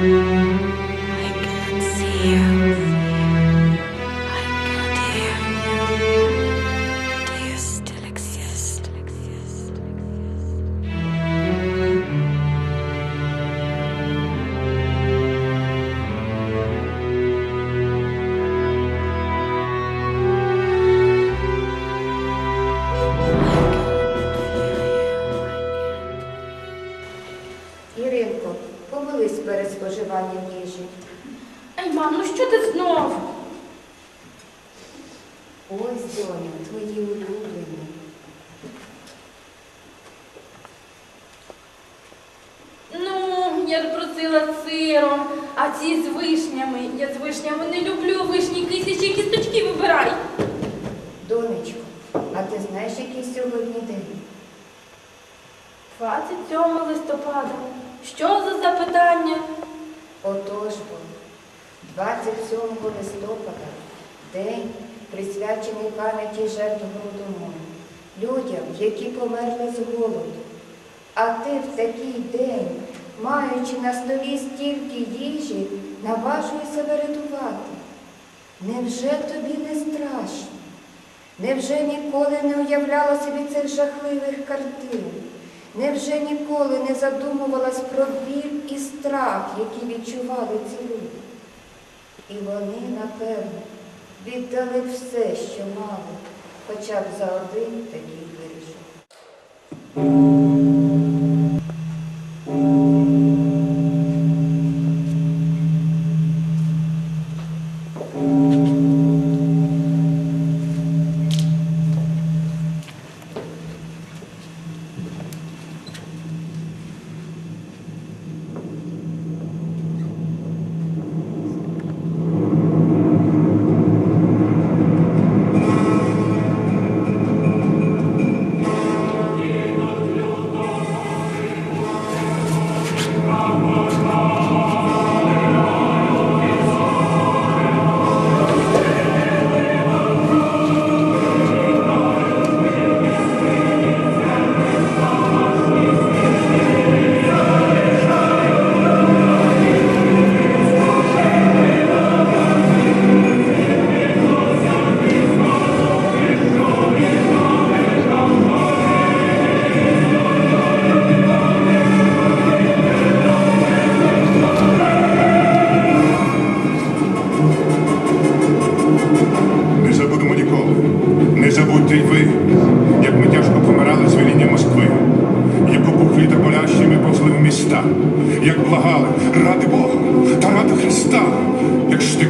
Música знов? Ось, доню, твої улюблені. Ну, я ж просила з сиром, а ці з вишнями. Я з вишнями не люблю вишні кисячі кісточки вибирай. Донечко, а ти знаєш, який сьогодні день? 27 листопада. Що за запитання? Отож бо, 27 листопада, день, присвячений пам'яті жертв Голодомору, людям, які померли з голоду. А ти в такий день, маючи на столі стільки їжі, наважуєшся врятувати. Невже тобі не страшно? Невже ніколи не уявляла собі цих жахливих картин? Невже ніколи не задумувалась про біль і страх, які відчували ці люди? І вони, напевно, віддали все, що мали, хоча б за один такий вирішок.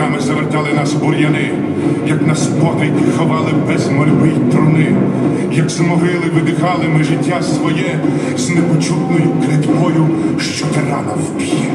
Штиками завертали нас бур'яни, як нас потайки ховали без мольби й труни, як з могили видихали ми життя своє з непочутною клятвою, що тирана вб'є.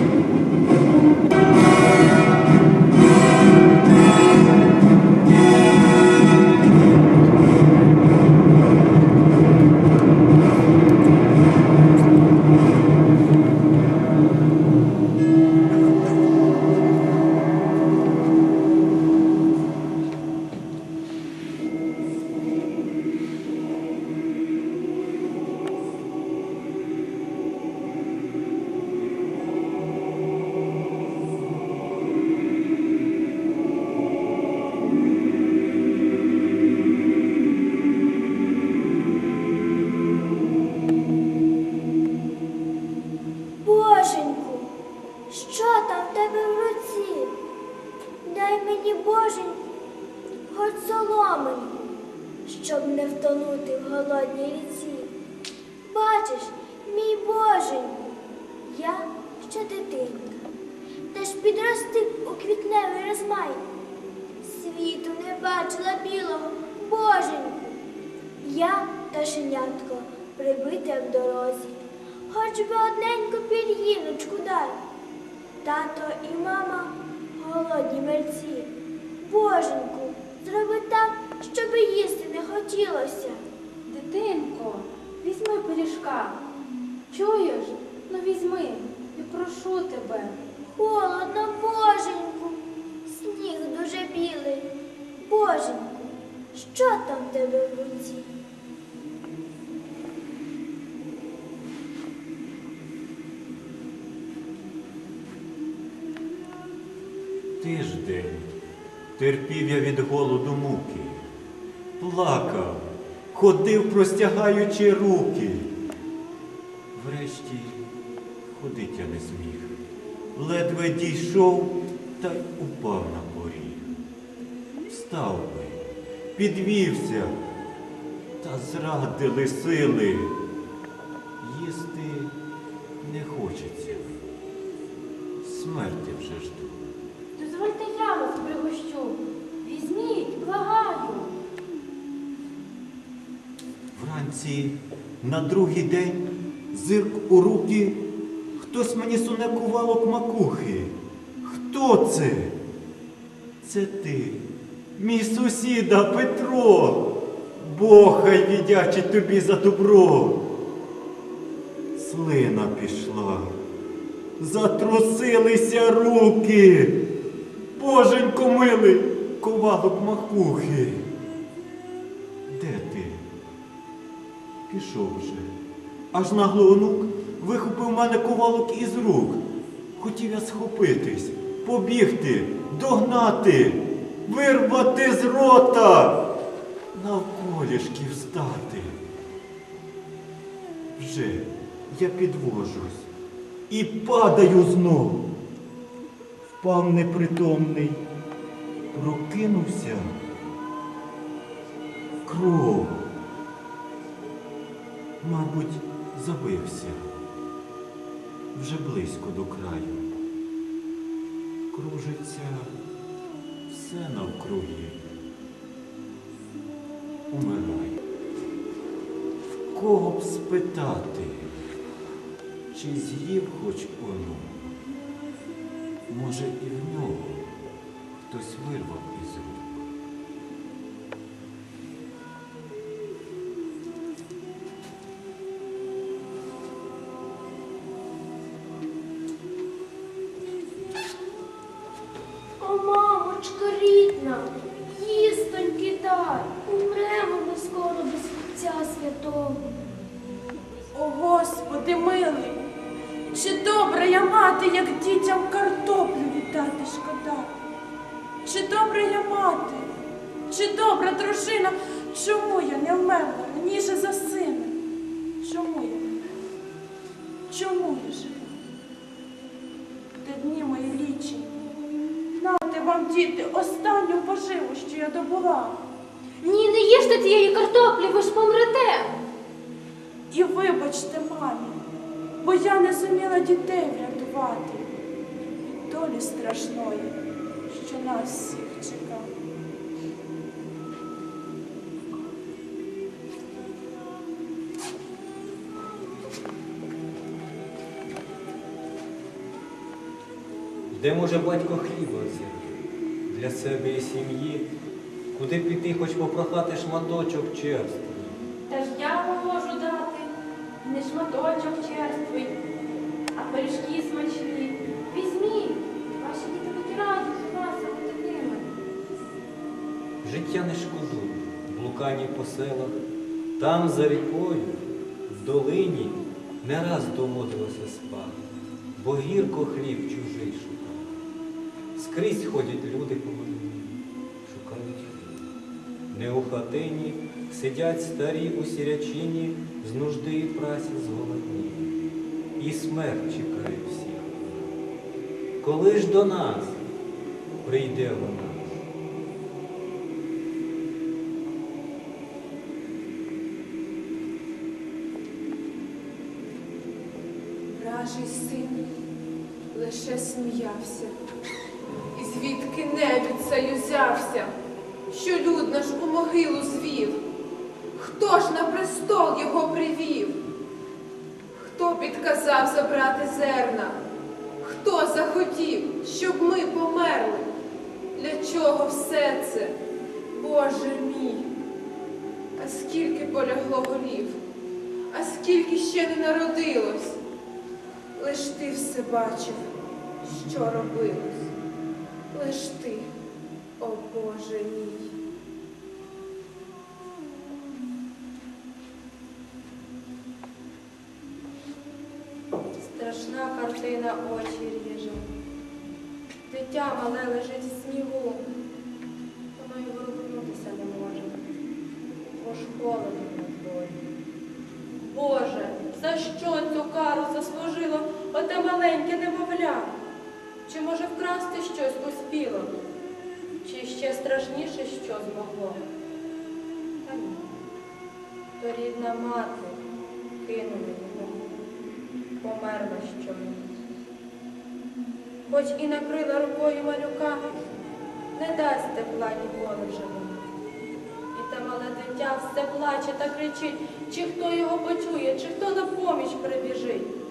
Квітневий розмай. Світу не бачила білого, Боженьку. Я пташенятко, прибите в дорозі, хоч би одненьку пір'їночку дай. Тато і мама голодні мерці. Боженьку, зроби так, щоби їсти не хотілося. Дитинко, візьми пиріжка. Чуєш? Ну візьми, і прошу тебе. Холодно, боженьку, сніг дуже білий. Боженьку, що там тебе в руці? Тиждень терпів я від голоду муки, плакав, ходив, простягаючи руки. Врешті ходить я не зміг, ледве дійшов та й упав підвівся та зрадили сили. Їсти не хочеться. Смерті вже жду. Дозвольте я вас пригощу. Візьміть, благаю. Вранці на другий день зирк у руки. Хтось мені суне кувалок макухи. Хто це? Це ти мій сусіда Петро. Бог хай віддячить тобі за добро. Слина пішла, затрусилися руки. Боженько милий, ковалок макухи. Де ти? Пішов вже. Аж нагло онук вихопив мене ковалок із рук. Хотів я схопитись, побігти, догнати, вирвати з рота, навколішки встати. Вже я підвожусь і падаю знов. Впав непритомний, прокинувся. Кров. Мабуть, забився. Вже близько до краю. Кружиться все навкруги. Умирай. В кого б спитати, чи з'їв хоч оно? Може, і в нього хтось вирвав із рук. Отця святого. О, Господи милий, чи добра я мати, як дітям картоплю віддати шкода? Чи добра я мати, чи добра дружина, чому я не вмерла раніше за сина? Чому я? Чому я жива? Те дні мої лічені. Нате вам, діти, останню поживу, що я добула. Ні, не їжте цієї картоплі, ви ж помрете. І вибачте мамі, бо я не зуміла дітей врятувати від долі страшної, що нас всіх чекає. Де може батько хліба взяти для себе і сім'ї, куди піти, хоч попрохати шматочок черствий. Та ж я вам можу дати не шматочок черствий, а пиріжки смачні. Візьміть, ваші діти будуть раді з вас такими. Життя не шкодуй, блукані по селах, там за рікою, в долині не раз доводилося спати, бо гірко хліб чужий шукав. Скрізь ходять люди по хліб. Не у хатині сидять старі у сірячині, з нужди і праці зголодні. І смерть чекає всіх. Коли ж до нас прийде вона? Вражий син лише сміявся, і звідки небід узявся, що люд наш у могилу звів, хто ж на престол його привів? Хто підказав забрати зерна? Хто захотів, щоб ми померли? Для чого все це, Боже мій? А скільки полягло голів, а скільки ще не народилось? Лиш ти все бачив, що робилось. Лиш ти, о Боже мій. Страшна картина очі ріже. Дитя мале лежить в снігу. Воно й ворухнутися не може. Холодно на дворі. Боже, за що цю кару заслужило оте маленьке немовля? Чи може вкрасти щось успіло? Чи ще страшніше що змогло? Та ні. То рідна мати кинула його померла щойно. Хоч і накрила рукою малюка, не дасть тепла ніколи вже. І Те мале дитя все плаче та кричить, чи хто його почує, чи хто на поміч прибіжить.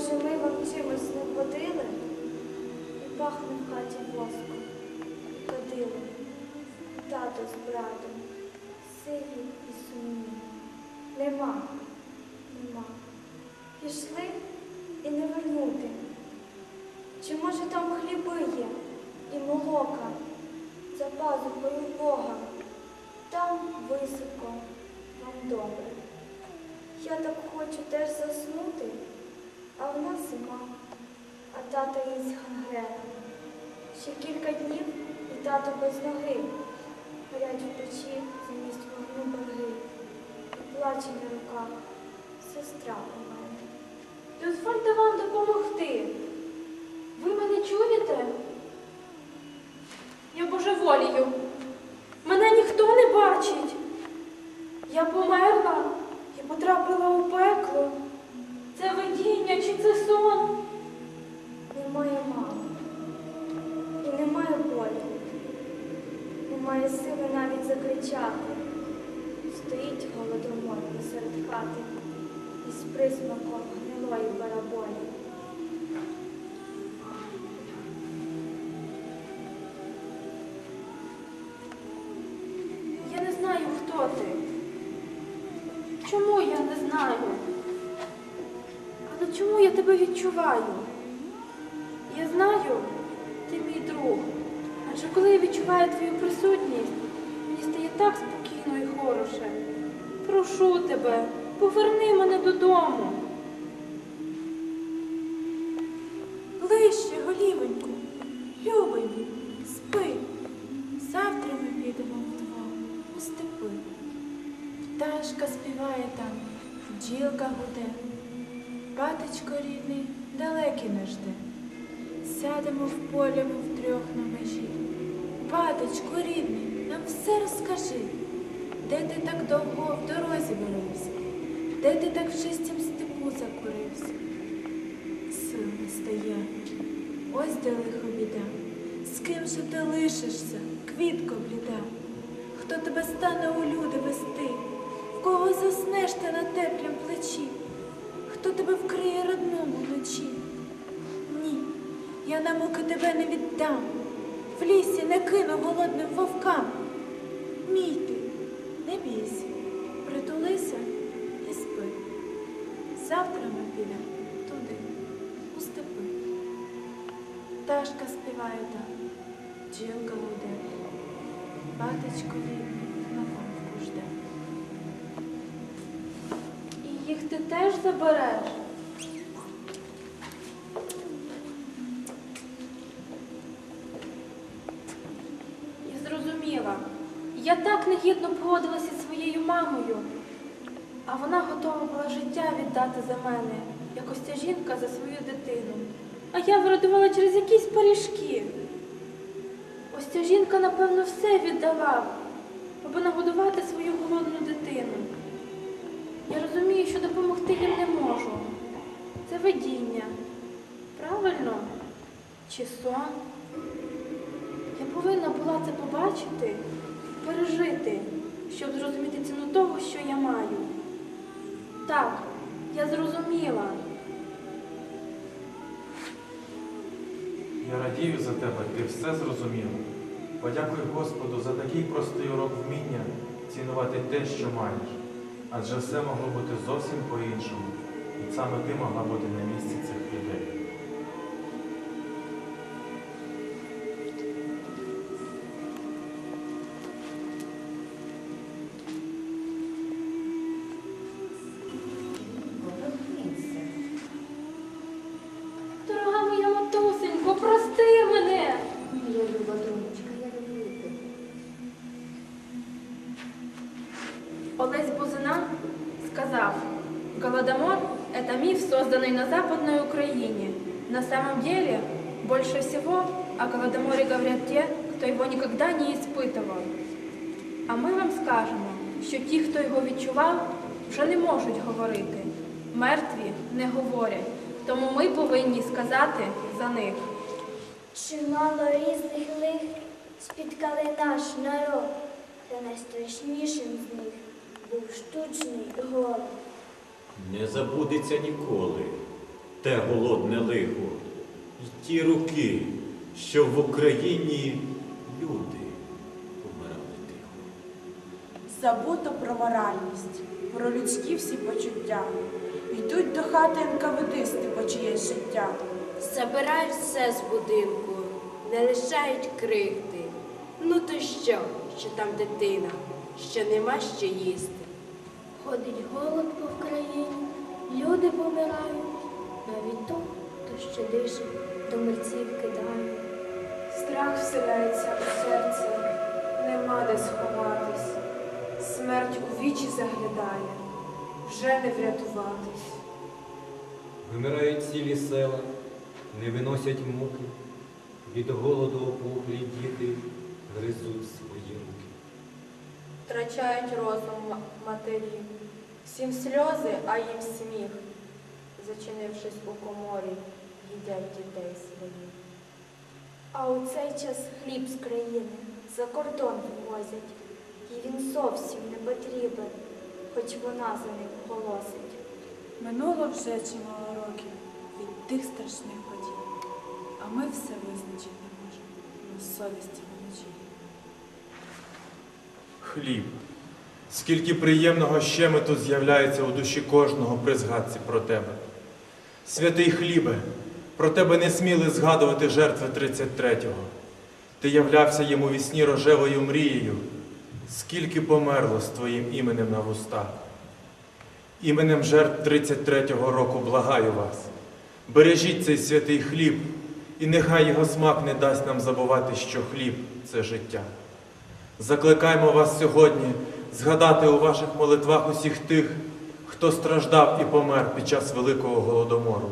Може, ми вам чимось не ходили? І пахне в хаті воском, кадилом, тато з братом, сиві і сумні. Нема, нема. Пішли і не вернути. Чи може там хліби є і молока за пазухою Бога? Там високо, вам добре. Я так хочу теж заснути, а вона зима, а тата їсть гангрена. Ще кілька днів і тато без ноги. Горять в замість вогню берги. І плаче на руках сестра у мене. Дозвольте вам допомогти. Ви мене чуєте? Я божеволію. Мене ніхто не бачить. Я померла і потрапила у пекло. Це видіння чи це сон? Немає мами. І немає болю. Немає сили навіть закричати. Стоїть голодомор посеред хати із присмаком гнилої бараболі. Тебе відчуваю? Я знаю, ти мій друг. Адже коли я відчуваю твою присутність, мені стає так спокійно і хороше. Прошу тебе, поверни мене додому. Ближче, голівеньку, любий мій, спи. Завтра ми підемо вдвох у степи. Пташка співає там, бджілка гуде. Батечко рідний далекий не жде. Сядемо в полі ми втрьох на межі. Батечко рідний, нам все розкажи. Де ти так довго в дорозі борився? Де ти так в чистім степу закурився? Сил не стає, ось де лихо біда. З ким же ти лишишся, квітко бліда? Хто тебе стане у люди вести? В кого заснеш ти на теплім плечі? Хто тебе вкриє родному вночі? Ні, я на муки тебе не віддам. В лісі не кину голодним вовкам. Мій ти, не бійся, притулися і спи. Завтра ми підемо туди, у степи. Пташка співає там, бджілка гуде, батечко рідний теж забереш? Я зрозуміла. Я так негідно поводилася зі своєю мамою, а вона готова була життя віддати за мене, як ось ця жінка за свою дитину. А я вирадувала через якісь пиріжки. Ось ця жінка, напевно, все віддала, аби нагодувати свою голодну дитину. Я розумію, що допомогти їм не можу. Це видіння. Правильно? Чи сон? Я повинна була це побачити, пережити, щоб зрозуміти ціну того, що я маю. Так, я зрозуміла. Я радію за тебе, ти все зрозуміла. Подякуй Господу за такий простий урок вміння цінувати те, що маєш. Адже все могло бути зовсім по-іншому. І саме ти могла бути на місці цих людей. Созданный на Западной Украине. На самом деле, больше всего о Голодоморе говорят те, хто його ніколи не испытував. А ми вам скажемо, що ті, хто його відчував, вже не можуть говорити. Мертві не говорять. Тому ми повинні сказати за них. Чимало різних лих спіткали наш народ, та найстрашнішим з них був штучний. Не забудеться ніколи те голодне лихо і ті роки, що в Україні люди помирали тихо. Забуто про моральність, про людські всі почуття. Йдуть до хати НКВДисти по чиєсь життя. Забирають все з будинку, не лишають крихти. Ну то що, що там дитина, що нема що їсти. Ходить голод по країні, люди помирають, навіть то, хто ще дише, до мерців кидає. Страх вселяється у серце, нема де сховатись. Смерть у вічі заглядає, вже не врятуватись. Вимирають цілі села, не виносять муки, від голоду опухлі діти гризуть свої руки. Втрачають розум матері. Всім сльози, а їм сміх. Зачинившись у коморі, їдять дітей своїх. А у цей час хліб з країни за кордон вивозять, і він зовсім не потрібен, хоч вона за ним голосить. Минуло вже чимало років від тих страшних подій, а ми все визначити можемо, бо совісті вночі. Хліб. Скільки приємного щемету з'являється у душі кожного при згадці про тебе. Святий хлібе, про тебе не сміли згадувати жертви 33-го. Ти являвся йому вісні рожевою мрією. Скільки померло з твоїм іменем на вустах. Іменем жертв 33-го року благаю вас. Бережіть цей святий хліб, і нехай його смак не дасть нам забувати, що хліб це життя. Закликаємо вас сьогодні згадати у ваших молитвах усіх тих, хто страждав і помер під час Великого Голодомору.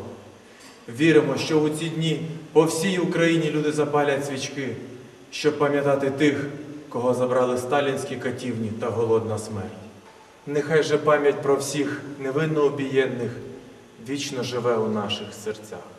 Віримо, що у ці дні по всій Україні люди запалять свічки, щоб пам'ятати тих, кого забрали сталінські катівні та голодна смерть. Нехай же пам'ять про всіх невинно обієнних вічно живе у наших серцях.